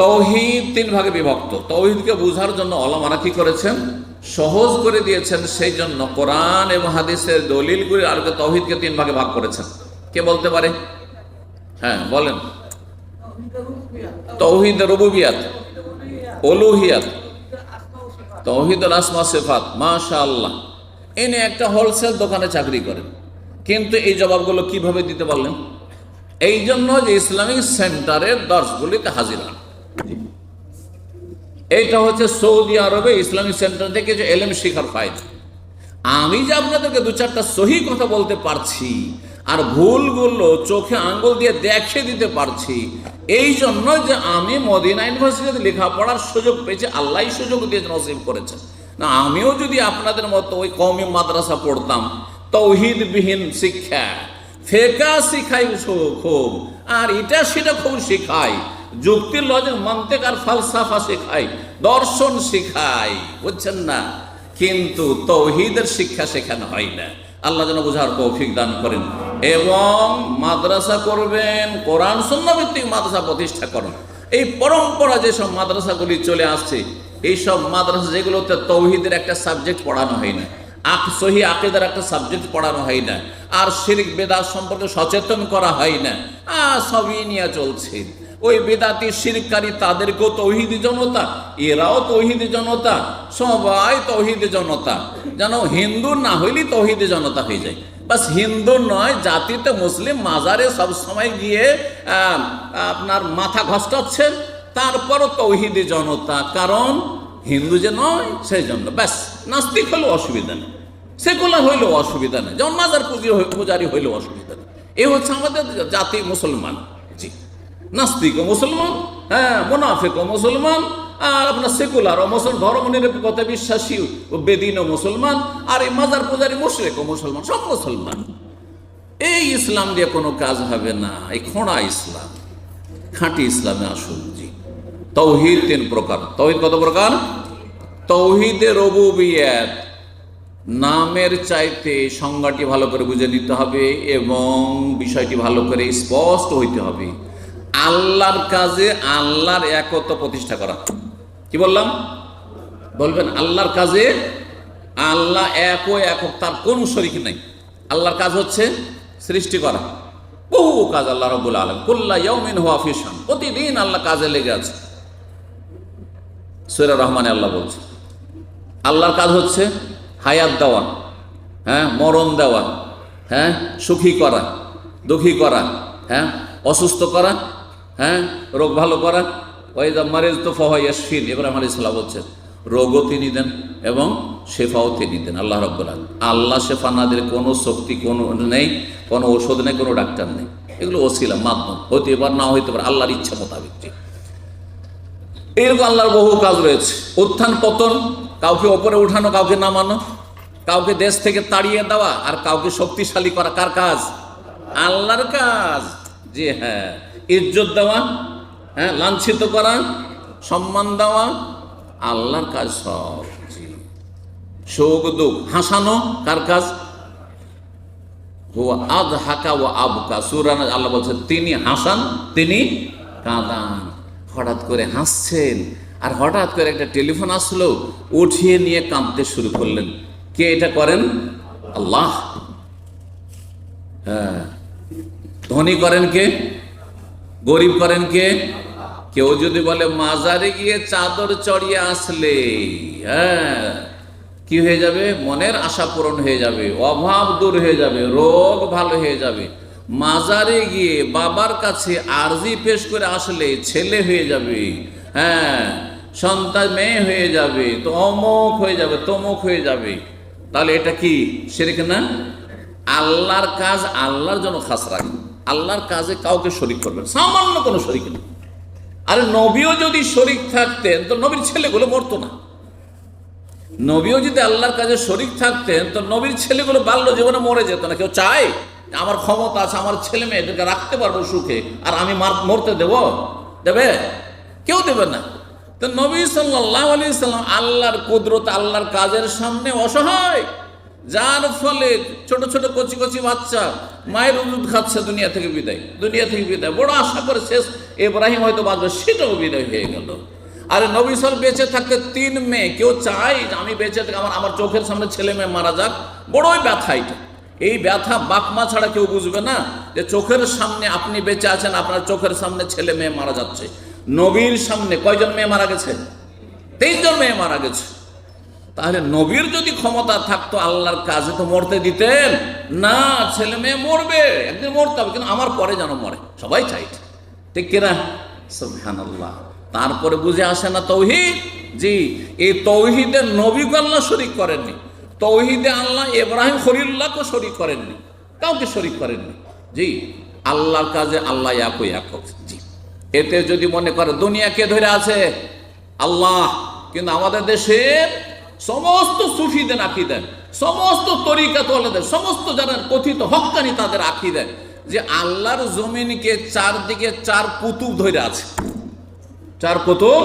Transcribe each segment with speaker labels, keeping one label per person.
Speaker 1: তৌহিদ তিন ভাগে বিভক্ত। তৌহিদকে বোঝার জন্য অলমারা কি করেছেন? সহজ করে দিয়েছেন সেই জন্য কোরআন এবং হাদিসের দলিলগুলি আর তৌহিদকে তিন ভাগে ভাগ করেছেন। কে বলতে পারে? হ্যাঁ বলেন। তৌহিদ রুবুবিয়াত অলুহিয়াত তৌহিদুল আসমা সেফাত মাশা আল্লাহ এনে একটা হোলসেল দোকানে চাকরি করেন। কিন্তু এই জবাবগুলো কীভাবে দিতে পারলেন? এই জন্য যে ইসলামিক সেন্টারের দর্শগুলিতে হাজির হন। এইটা হচ্ছে সৌদি আরবে ইসলামিক সেন্টার থেকে যে এলএম শিখার ফায়দা। আমি যে আপনাদেরকে দু চারটা সহি কথা বলতে পারছি, আর ভুলগুলো চোখে আঙ্গুল দিয়ে দেখে দিতে পারছি, এই জন্য যে আমি মদিনা ইউনিভার্সিটিতে লেখাপড়ার সুযোগ পেয়েছি, আল্লাহ সুযোগ দিয়ে নসিব করেছেন। না, আমিও যদি আপনাদের মতো ওই কমি মাদ্রাসা পড়তাম, তৌহিদবিহীন শিক্ষা, ফেকা শিখাই খুব, আর এটা সেটা খুব শিখাই যুক্তির লজিক মন্তেক আর ফালসাফা শেখাই, দর্শন শিখাই, বুঝছেন না? কিন্তু তৌহিদের শিক্ষা শেখানো হয় না। আল্লাহ যেন বোঝার তৌফিক দান করেন। এবং মাদ্রাসা করবেন, কোরআন ভিত্তিক মাদ্রাসা প্রতিষ্ঠা করেন। এই পরম্পরা যেসব মাদ্রাসাগুলি চলে আসছে, এইসব মাদ্রাসা যেগুলোতে তৌহিদের একটা সাবজেক্ট পড়ানো হয় না, আক, সহি আকিদার একটা সাবজেক্ট পড়ানো হয় না, আর শিরিক, বেদাত সম্পর্কে সচেতন করা হয় না সবই নিয়ে চলছে। ওই বেদাতি শিরকারী তাদেরকেও তৌহিদি জনতা, এরাও তৌহিদি জনতা, সবাই তৌহিদি জনতা। যেন হিন্দু না হইলেই তৌহিদি জনতা হয়ে যায়। বাস হিন্দু নয়, জাতিতে মুসলিম মাজারে সব সময় গিয়ে আপনার মাথা ঘষ্টাচ্ছে তারপরও তৌহিদি জনতা। কারণ হিন্দু যে নয়, সেই জন্য। ব্যাস নাস্তিক হলেও অসুবিধা নেই। সেকুলার হইলেও অসুবিধা নেই। যেমন মাজার পুজি পূজারি হইলেও অসুবিধা নেই। এ হচ্ছে আমাদের জাতি মুসলমান। জি। নাস্তিক ও মুসলমান হ্যাঁ মোনাফিক ও মুসলমান, আর আপনার সেকুলার ও মুসলমান ধর্ম নিরপেক্ষতা বিশ্বাসী ও বেদিন ও মুসলমান, আর এই মাজার পূজারি মুশরেক ও মুসলমান, সব মুসলমান। এই ইসলাম দিয়ে কোনো কাজ হবে না, এই খোঁড়া ইসলাম, খাঁটি ইসলামে আসুন জি। তৌহিদ তিন প্রকার। তৌহিদ কত প্রকার? তৌহিদে রবুবিয়াত, নামের চাইতে সংজ্ঞাটি ভালো করে বুঝে নিতে হবে এবং বিষয়টি ভালো করে স্পষ্ট হইতে হবে। আল্লাহর কাজে আল্লাহর একত্ব প্রতিষ্ঠা করা। কি বললাম? বলবেন, আল্লাহর কাজে আল্লাহ এক ও একক তার কোন শরিক নাই। আল্লাহর কাজ হচ্ছে সৃষ্টি করা। বহু কাজ আল্লাহ রব্বুল আলম কুল্লা ফিশান। প্রতিদিন আল্লাহ কাজে লেগে আছে। সৈরা রহমানে আল্লাহ বলছে, আল্লাহর কাজ হচ্ছে হায়াত দেওয়া হ্যাঁ মরণ দেওয়া হ্যাঁ সুখী করা, দুঃখী করা হ্যাঁ অসুস্থ করা হ্যাঁ? রোগ ভালো করা? ওই যা মারেজ তো ফহাইয়াসফিন ইব্রাহিম আলী সাল্লাহ বলছেন রোগও তিনি দেন এবং শেফাও তিনি দেন, আল্লাহ রব্বুল আলম আল্লাহ শেফা না দিলে কোনো শক্তি, কোনো নেই, কোনো ওষুধ নেই, কোনো ডাক্তার নেই। এগুলো ওসিলা, মাধ্যম, হতে পারে না হইতে পারে, আল্লাহর ইচ্ছা মোতাবেক। এরকম আল্লাহর বহু কাজ রয়েছে। উত্থান পতন, কাউকে ওপরে উঠানো, কাউকে নামানো, কাউকে দেশ থেকে তাড়িয়ে দেওয়া, আর কাউকে শক্তিশালী করা, কার কাজ? আল্লাহর কাজ। জি হ্যাঁ। ইজ্জত দেওয়া হ্যাঁ লাঞ্ছিত করা, সম্মান দেওয়া, আল্লাহর কাজ সব শোক দুঃখ, হাসানো, কার কাজ? হুয়া আদ হাকা ও আবকা সুরান আল্লাহ বলছেন তিনি হাসান, তিনি কাঁদান। হঠাৎ করে হাসছেন, আর হঠাৎ করে একটা টেলিফোন আসলো, উঠিয়ে নিয়ে কাঁদতে শুরু করলেন। কে এটা করেন? আল্লাহ। হ্যাঁ। ধনী করেন কে? গরিব করেন কে? কেউ যদি বলে, মাজারে গিয়ে চাদর চড়িয়ে আসলে। হ্যাঁ। কি হয়ে যাবে? মনের আশা পূরণ হয়ে যাবে, অভাব দূর হয়ে যাবে, রোগ ভালো হয়ে যাবে। মাজারে গিয়ে বাবার কাছে আরজি পেশ করে আসলে ছেলে হয়ে যাবে। হ্যাঁ সন্তান মেয়ে হয়ে যাবে, তো অমুক হয়ে যাবে, তমুক হয়ে যাবে। তাহলে এটা কি সেরেক না? আল্লাহর কাজ আল্লাহর জন্য খাস রাখেন আল্লাহর কাজে কাউকে শরিক করবেন, সামান্য কোনো শরিক নেই। আরে নবীও যদি শরিক থাকতেন, তো নবীর ছেলেগুলো মরতো না। নবীও যদি আল্লাহর কাজে শরিক থাকতেন, তো নবীর ছেলেগুলো বাল্য জীবনে মরে যেত না। কেউ চায়, আমার ক্ষমতা আছে, আমার ছেলে মেয়ে মেয়েদেরকে রাখতে পারব সুখে, আর আমি মার- মরতে দেব? দেবে? কেউ দেবে না। তো নবী সাল্লাহ আলি সাল্লাম আল্লাহর কুদরত, আল্লাহর কাজের সামনে অসহায়। যার ফলে ছোট ছোট কচি কচি বাচ্চা মায়ের ওষুধ খাচ্ছে দুনিয়া থেকে বিদায়, দুনিয়া থেকে বিদায়। বড় আশা করে শেষ, এব্রাহিম হয়তো বাঁচবে, সেটাও বিদায় হয়ে গেল। আরে নবী সাল বেঁচে থাকতে তিন মেয়ে, কেউ যে আমি বেঁচে থাকি, আমার আমার চোখের সামনে ছেলে মেয়ে মারা যাক। বড়ই ব্যথা এটা। এই ব্যথা বাপমা ছাড়া কেউ বুঝবে না যে চোখের সামনে আপনি বেঁচে আছেন, আপনার চোখের সামনে ছেলে মেয়ে মারা যাচ্ছে। নবীর সামনে কয়জন মেয়ে মারা গেছে? তিনজন মেয়ে মারা গেছে। তাহলে নবীর যদি ক্ষমতা থাকতো, আল্লাহর কাজে তো মরতে দিতেন। না, ছেলে মেয়ে মরবে, একদিন মরতে হবে, কিন্তু আমার পরে যেন মরে। সবাই চাই ঠিক কিনা? সুবহানাল্লাহ। তারপরে বুঝে আসে না তৌহিদ? জি, এই তৌহিদের নবীকে আল্লাহ শরিক করেননি। তৌহিদে আল্লাহ ইব্রাহিম খলিল্লাহকে শরিক করেননি। কাউকে শরিক করেননি। জি, আল্লাহর কাজে আল্লাহ একই একক। জি। এতে যদি মনে করে, দুনিয়া কে ধরে আছে? আল্লাহ। কিন্তু আমাদের দেশের সমস্ত সুফিদের আঁকি দেন সমস্ত তরিকা তোলাদের সমস্ত যারা কথিত হকানি তাদের আঁকি দেন যে আল্লাহর জমিনকে চারদিকে চার কুতুব ধরে আছে। চার কুতুব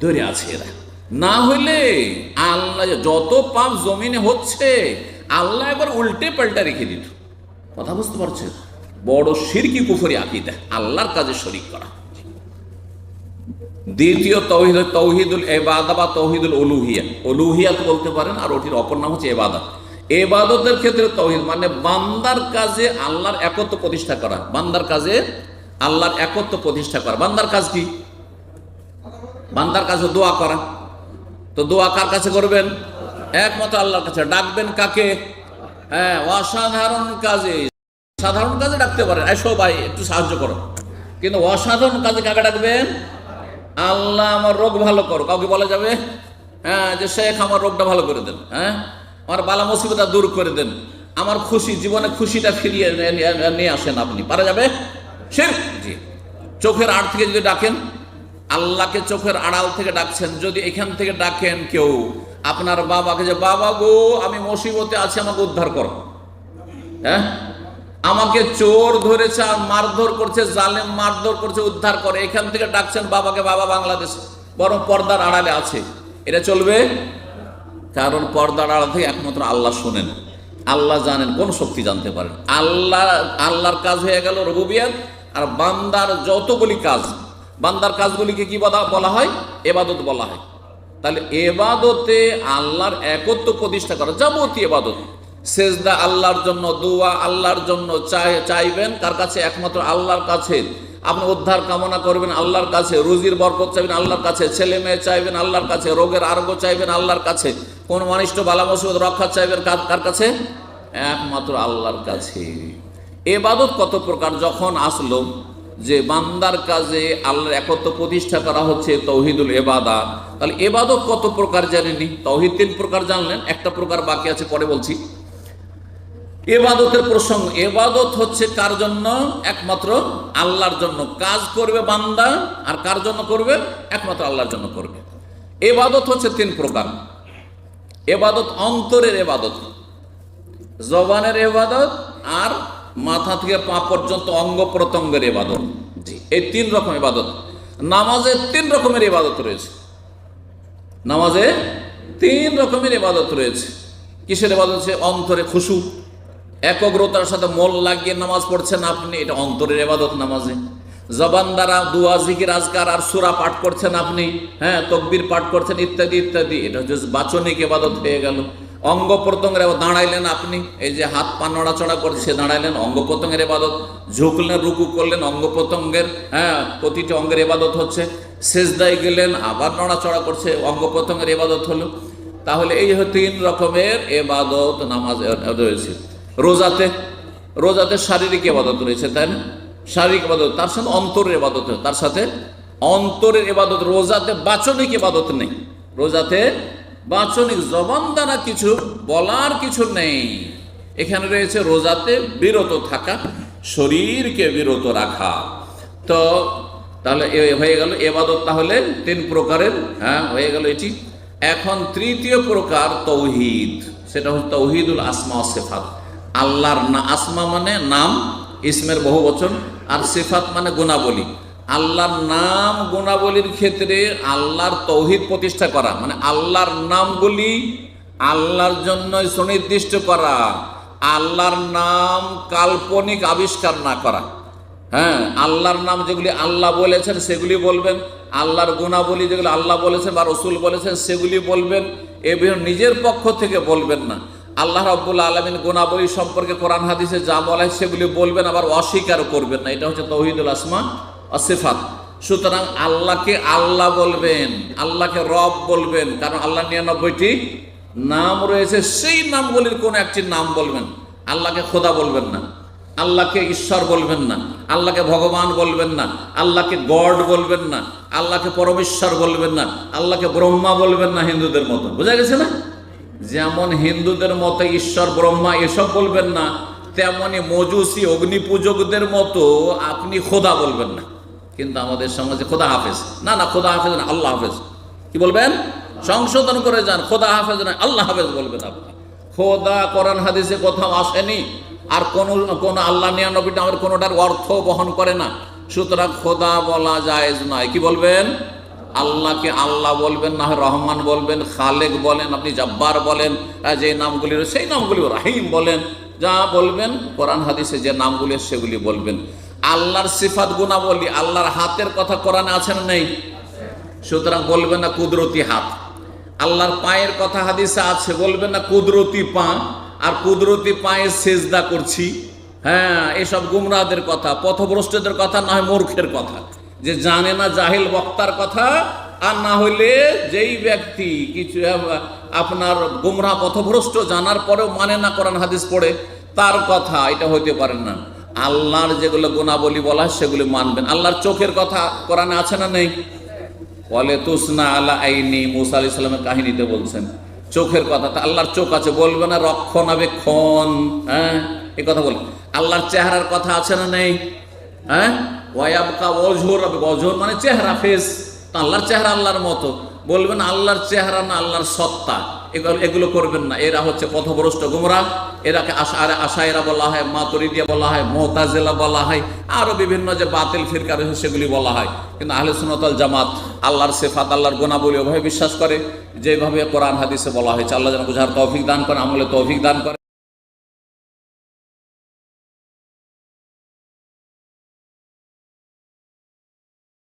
Speaker 1: ধরে আছে এরা। না হইলে আল্লাহ যত পাপ জমিনে হচ্ছে, আল্লাহ এবার উল্টে পাল্টা রেখে দিত। কথা বুঝতে পারছেন? বড় সিরকি কুফরি আকিদা, আল্লাহর কাজে শরিক করা। দ্বিতীয় তৌহিদ, তৌহিদুল এবাদা বা তৌহিদুল অলুহিয়া অলুহিয়াত বলতে পারেন, আর ওটির অপর নাম হচ্ছে এবাদত এবাদতের ক্ষেত্রে তৌহিদ মানে বান্দার কাজে আল্লাহর প্রতিষ্ঠা করা। বান্দার কাজে আল্লাহর প্রতিষ্ঠা করা। বান্দার কাজ কি? বান্দার দোয়া করা। তো দোয়া কার কাছে করবেন? একমাত্র আল্লাহর কাছে। ডাকবেন কাকে? হ্যাঁ অসাধারণ কাজে। সাধারণ কাজে ডাকতে পারেন। এসো ভাই একটু সাহায্য করো। কিন্তু অসাধারণ কাজে কাকে ডাকবেন? আল্লাহ আমার রোগ ভালো করো। কাউকে বলা যাবে? হ্যাঁ যে শেখ আমার রোগটা ভালো করে দেন হ্যাঁ? আমার বালা মুসিবতটা দূর করে দেন। আমার খুশি, জীবনে খুশিটা ফিরিয়ে নিয়ে- আসেন আপনি। পারা যাবে? সে চোখের আড় থেকে যদি ডাকেন, আল্লাহকে চোখের আড়াল থেকে ডাকছেন, যদি এখান থেকে ডাকেন কেউ, আপনার বাবাকে যে, বাবা গো, আমি মুসিবতে আছি, আমাকে উদ্ধার করো। হ্যাঁ? আমাকে চোর ধরেছে আর মারধর করছে, জালেম মারধর করছে, উদ্ধার করে। এখান থেকে ডাকছেন বাবাকে, বাবা বাংলাদেশ। বরং পর্দার আড়ালে আছে। এটা চলবে? কারণ পর্দার আড়াল থেকে একমাত্র আল্লাহ শোনেন। আল্লাহ জানেন, কোন শক্তি জানতে পারেন আল্লাহ, আল্লাহর কাজ হয়ে গেল রবুবিয়াত। আর বান্দার যতগুলি কাজ, বান্দার কাজগুলিকে কি বলা হয়? এবাদত বলা হয়। তাহলে এবাদতে আল্লাহর একত্ব প্রতিষ্ঠা করা যাবতীয় এবাদত। সেজদা আল্লাহর জন্য, দোয়া আল্লাহর জন্য চাই, চাইবেন, কার কাছে? একমাত্র আল্লাহর কাছে। আপনি উদ্ধার কামনা করবেন আল্লাহর কাছে, রুজির বরকত চাইবেন আল্লাহর কাছে, ছেলে মেয়ে চাইবেন আল্লাহর কাছে, রোগের আরোগ্য চাইবেন আল্লাহর কাছে, কোন অনিষ্ট বালা মুসিবত রক্ষা চাইবেন কার কাছে? একমাত্র আল্লাহর কাছে। এবাদত কত প্রকার? যখন আসলো যে বান্দার কাজে আল্লাহর একত্র প্রতিষ্ঠা করা হচ্ছে তৌহিদুল এবাদা, তাহলে এবাদত কত প্রকার জানেনি তৌহিদ তিন প্রকার জানলেন, একটা প্রকার বাকি আছে, পরে বলছি। এবাদতের প্রসঙ্গ এবাদত হচ্ছে কার জন্য? একমাত্র আল্লাহর জন্য। কাজ করবে বান্দা, আর কার জন্য করবে? একমাত্র আল্লাহর জন্য করবে। এবাদত হচ্ছে তিন প্রকার। এবাদত অন্তরের এবাদত জবানের এবাদত আর মাথা থেকে পা পর্যন্ত অঙ্গ প্রত্যঙ্গের এবাদত জি, এই তিন রকম এবাদত নামাজে তিন রকমের এবাদত রয়েছে। নামাজে তিন রকমের এবাদত রয়েছে। কিসের এবাদত হচ্ছে অন্তরে খুশু একগ্রতার সাথে মল লাগিয়ে নামাজ পড়ছেন আপনি, এটা অন্তরের এবাদত নামাজে। জবান দ্বারা দুয়া, জিকির, আজকার আর সুরা পাঠ করছেন আপনি হ্যাঁ তকবির পাঠ করছেন, ইত্যাদি ইত্যাদি, এটা হচ্ছে বাচনিক এবাদত হয়ে গেল। অঙ্গ প্রত্যঙ্গের দাঁড়াইলেন আপনি, এই যে হাত পা নড়াচড়া করছে দাঁড়াইলেন, অঙ্গ প্রত্যঙ্গের এবাদত ঝুঁকলেন, রুকু করলেন, অঙ্গ প্রত্যঙ্গের হ্যাঁ প্রতিটি অঙ্গের এবাদত হচ্ছে। শেষদায় গেলেন, আবার নড়াচড়া করছে, অঙ্গ প্রত্যঙ্গের এবাদত হলো। তাহলে এই তিন রকমের এবাদত নামাজ রয়েছে। রোজাতে রোজাতে শারীরিক এবাদত রয়েছে, তাই না? শারীরিক এবাদত তার সাথে অন্তরের এবাদত তার সাথে অন্তরের এবাদত রোজাতে বাচনিক এবাদত নেই। রোজাতে বাচনিক জবান দ্বারা কিছু বলার কিছু নেই। এখানে রয়েছে রোজাতে বিরত থাকা, শরীরকে বিরত রাখা। তো, তাহলে হয়ে গেল এবাদত তাহলে তিন প্রকারের হ্যাঁ হয়ে গেল এটি। এখন তৃতীয় প্রকার তৌহিদ, সেটা হচ্ছে তৌহিদুল আসমা সেফাত। আল্লাহর না আসমা মানে নাম, ইসমের বহু বচন, আর সেফাত মানে গুণাবলী। আল্লাহর নাম গুণাবলীর ক্ষেত্রে আল্লাহর তৌহিদ প্রতিষ্ঠা করা মানে আল্লাহর নামগুলি আল্লাহর জন্যই সুনির্দিষ্ট করা, আল্লাহর নাম কাল্পনিক আবিষ্কার না করা। হ্যাঁ আল্লাহর নাম যেগুলি আল্লাহ বলেছেন, সেগুলি বলবেন। আল্লাহর গুণাবলী যেগুলি আল্লাহ বলেছেন বা রসুল বলেছেন, সেগুলি বলবেন। এ বিষয়ে নিজের পক্ষ থেকে বলবেন না। আল্লাহ রব্বুল আলমিন গুণাবলী সম্পর্কে কোরআন, হাদিসে যা বলা হয় সেগুলি বলবেন, আবার অস্বীকার করবেন না। এটা হচ্ছে তৌহিদুল আসমা অসিফাত সুতরাং আল্লাহকে আল্লাহ বলবেন, আল্লাহকে রব বলবেন, কারণ আল্লাহ নিরানব্বইটি নাম রয়েছে, সেই নামগুলির কোন একটি নাম বলবেন। আল্লাহকে খোদা বলবেন না, আল্লাহকে ঈশ্বর বলবেন না, আল্লাহকে ভগবান বলবেন না, আল্লাহকে গড বলবেন না, আল্লাহকে পরমেশ্বর বলবেন না, আল্লাহকে ব্রহ্মা বলবেন না হিন্দুদের মতো বোঝা গেছে না? যেমন হিন্দুদের মতো ঈশ্বর ব্রহ্মা এসব বলবেন না, তেমনি মজুসি অগ্নি পূজকদের মতো আপনি খোদা বলবেন না। কিন্তু আমাদের সমাজে খোদা হাফেজ। না না, খোদা হাফেজ না, আল্লাহ হাফেজ। কি বলবেন? সংশোধন করে যান, খোদা হাফেজ না, আল্লাহ হাফেজ বলবেন আপনি। খোদা কোরআন হাদিসে কোথাও আসেনি, আর কোন কোন আল্লাহ নিয়ানবীটা আমার কোনোটার অর্থ বহন করে না। সুতরাং খোদা বলা যায় নয়। কি বলবেন? আল্লাহকে আল্লাহ বলবেন, না হয় রহমান বলবেন, খালেক বলেন, আপনি জব্বার বলেন যে নামগুলি সেই নামগুলি রাহিম বলেন, যা বলবেন, কোরআন হাদিসে যে নামগুলি সেগুলি বলবেন। আল্লাহর সিফাত গুণাবলী, আল্লাহর হাতের কথা কোরআনে আছেন নেই? সুতরাং বলবেন না কুদরতি হাত। আল্লাহর পায়ের কথা হাদিসে আছে, বলবেন না কুদরতি পা, আর কুদরতি পায়ে সেজদা করছি। হ্যাঁ এসব গুমরাদের কথা, পথভ্রষ্টদের কথা, না হয় মূর্খের কথা। যে জানে না জাহিল বক্তার কথা, আর না হইলে যেই ব্যক্তি কিছু আপনার গুমরা পথভ্রষ্ট জানার পরেও মানে না কোরআন হাদিস পড়ে, তার কথা এটা হইতে পারেন না। আল্লাহর যেগুলো গুণাবলী বলা, সেগুলি মানবেন। আল্লাহর চোখের কথা কোরআনে আছে না নেই? বলে তুসনা আলা আইনি, মুসা আলি সাল্লামের কাহিনীতে বলছেন। চোখের কথা তা আল্লাহর চোখ আছে, বলবে না রক্ষণাবেক্ষণ হ্যাঁ? এই কথা বলবে আল্লাহর চেহারার কথা আছে না নেই? হ্যাঁ? ওয়াবকা অজোর অজোর মানে চেহারা ফেস আল্লাহর চেহারা, আল্লাহর মতো। বলবেন আল্লাহর চেহারা না আল্লাহর সত্তা, এগুলো এগুলো করবেন না। এরা হচ্ছে পথভ্রষ্ট গুমরা, এরাকে আশা আশায়রা বলা হয়, মাতরিদিয়া বলা হয় মোহতাজেলা বলা হয়, আরও বিভিন্ন যে বাতিল ফিরকা রয়েছে সেগুলি বলা হয়। কিন্তু আহলে সুনতল জামাত আল্লাহর সেফাত, আল্লাহর গুণাবলী ওভাবে বিশ্বাস করে, যেভাবে কোরআন হাদিসে বলা হয়েছে। আল্লাহ যেন বুঝার তৌফিক দান করে, আমলে তৌফিক দান করে।